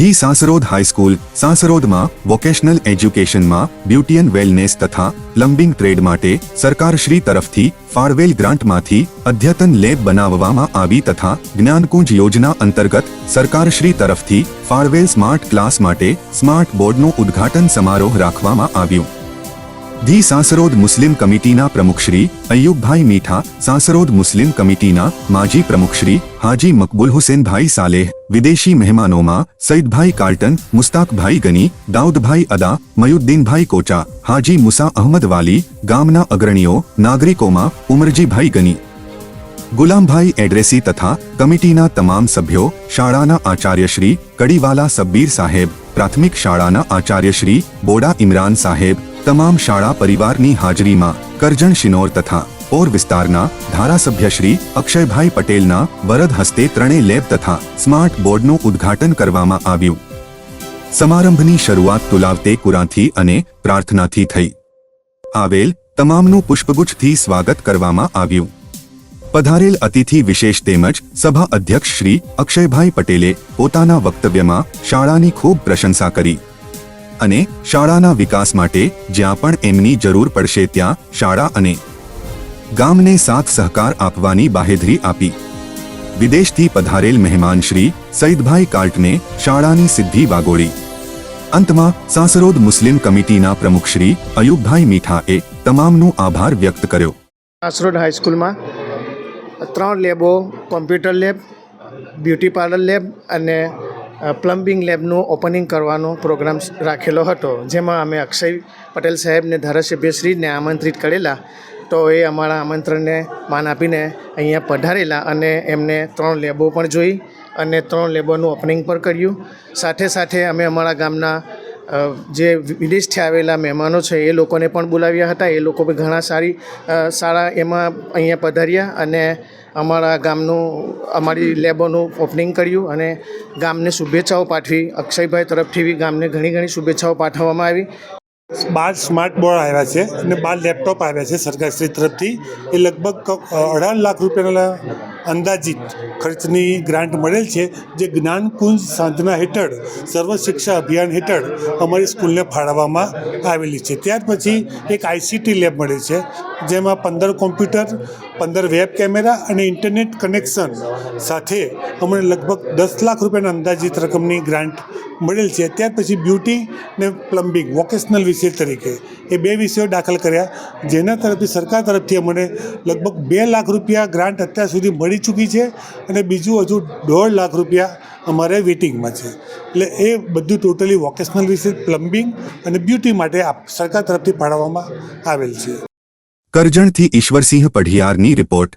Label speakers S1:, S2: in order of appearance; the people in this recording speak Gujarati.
S1: ધી સાંસરોદ હાઈસ્કૂલ સાંસરોદમાં વોકેશનલ એજ્યુકેશનમાં બ્યુટી એન્ડ વેલનેસ તથા પ્લમ્બિંગ ટ્રેડ માટે સરકારશ્રી તરફથી ફાળવેલ ગ્રાન્ટમાંથી અદ્યતન લેબ બનાવવામાં આવી તથા જ્ઞાનકુંજ યોજના અંતર્ગત સરકારશ્રી તરફથી ફાળવેલ સ્માર્ટ ક્લાસ માટે સ્માર્ટ બોર્ડનું ઉદ્ઘાટન સમારોહ રાખવામાં આવ્યું. ધી સાંસરોદ મુસ્લિમ કમિટીના પ્રમુખ શ્રી અયુબભાઈ મીઠા સાંસરોદ મુસ્લિમ કમિટીના માજી પ્રમુખ શ્રી હાજી મકબુલ હુસેનભાઈ સાલેહ વિદેશી મહેમાનોમાં સઈદભાઈ કાર્ટન મુસ્તાકભાઈ ગની દાઉદભાઈ અદા મયુદ્દીનભાઈ કોચા હાજી મુસા અહમદ વાલી ગામના અગ્રણીઓ નાગરિકોમાં ઉમરજીભાઈ ગની ગુલામભાઈ એડ્રેસી તથા કમિટીના તમામ સભ્યો શાળાના આચાર્યશ્રી કડીવાલા સબ્બીર સાહેબ પ્રાથમિક શાળાના આચાર્યશ્રી બોડા ઇમરાન સાહેબ તમામ શાળા પરિવારની હાજરીમાં કરજણ શિનોર તથા ઓર વિસ્તારના ધારાસભ્ય શ્રી અક્ષયભાઈ પટેલના વરદ હસ્તે ત્રણેય લેબ તથા સ્માર્ટ બોર્ડનું ઉદ્ઘાટન કરવામાં આવ્યું. સમારંભની શરૂઆત તુલાવતે કુરાથી અને પ્રાર્થનાથી થઈ. આવેલ તમામનું પુષ્પગુચ્છથી સ્વાગત કરવામાં આવ્યું. પધારેલ અતિથિ વિશેષ તેમજ સભા અધ્યક્ષ શ્રી અક્ષયભાઈ પટેલે પોતાના વક્તવ્યમાં શાળાની ખૂબ પ્રશંસા કરી. અને શાળાના વિકાસ માટે જ્યાં પણ એમની જરૂર પડશે ત્યાં શાળા અને ગામને સાથ સહકાર આપવાની બાહેધરી આપી. વિદેશથી પધારેલ મહેમાન શ્રી સૈદભાઈ કાર્ટને શાળાની સિદ્ધિ વાગોળી. અંતમાં સાસરોદ મુસ્લિમ કમિટીના પ્રમુખ શ્રી અયુબભાઈ મીઠાએ તમામનો આભાર વ્યક્ત કર્યો.
S2: સાસરોદ હાઈસ્કૂલમાં ત્રણ લેબો, computer lab, beauty parlour lab અને પ્લમ્બિંગ લેબનું ઓપનિંગ કરવાનો પ્રોગ્રામ રાખેલો હતો. જેમાં અમે અક્ષય પટેલ સાહેબને ધારાસભ્યશ્રીને આમંત્રિત કરેલા. તો એ અમારા આમંત્રણને માન આપીને અહીંયા પધારેલા અને એમને ત્રણ લેબો પણ જોઈ અને ત્રણ લેબોનું ઓપનિંગ પણ કર્યું. સાથે સાથે અમે અમારા ગામના જે વિદેશથી આવેલા મહેમાનો છે એ લોકોને પણ બોલાવ્યા હતા. એ લોકો ઘણા સારી સારા એમાં અહીંયા પધાર્યા અને અમારા ગામનું, અમારી લેબોનું ઓપનિંગ કર્યું અને ગામને શુભેચ્છાઓ પાઠવી. અક્ષયભાઈ તરફથી બી ગામને ઘણી ઘણી શુભેચ્છાઓ પાઠવવામાં આવી.
S3: બાર સ્માર્ટ બોર્ડ આવ્યા છે અને બાર લેપટોપ આવ્યા છે સરકારશ્રી તરફથી. એ લગભગ અઢાર લાખ રૂપિયાના અંદાજિત ખર્ચની ગ્રાન્ટ મળેલ છે જે જ્ઞાનકુંજ સાધના હેઠળ, સર્વ શિક્ષા અભિયાન હેઠળ અમારી સ્કૂલને ફાળવવામાં આવેલી છે. ત્યાર પછી એક આઈસીટી લેબ મળે છે, જેમાં પંદર કોમ્પ્યુટર, પંદર વેબ કેમેરા અને ઇન્ટરનેટ કનેક્શન સાથે અમને લગભગ દસ લાખ રૂપિયાના અંદાજિત રકમની ગ્રાન્ટ મળેલ છે. ત્યાર પછી બ્યુટી ને પ્લમ્બિંગ વોકેશનલ વિષય તરીકે એ બે વિષયો દાખલ કર્યા, જેના તરફથી સરકાર તરફથી અમને લગભગ બે લાખ રૂપિયા ગ્રાન્ટ અત્યાર સુધી મળી ચૂકી છે અને બીજું હજુ દોઢ લાખ રૂપિયા અમારે વેટિંગમાં છે. એટલે એ બધું ટોટલી વોકેશનલ વિષય પ્લમ્બિંગ અને બ્યુટી માટે સરકાર તરફથી ફાળવવામાં આવેલ છે.
S1: કરજણથી ઈશ્વરસિંહ પઢિયારની રિપોર્ટ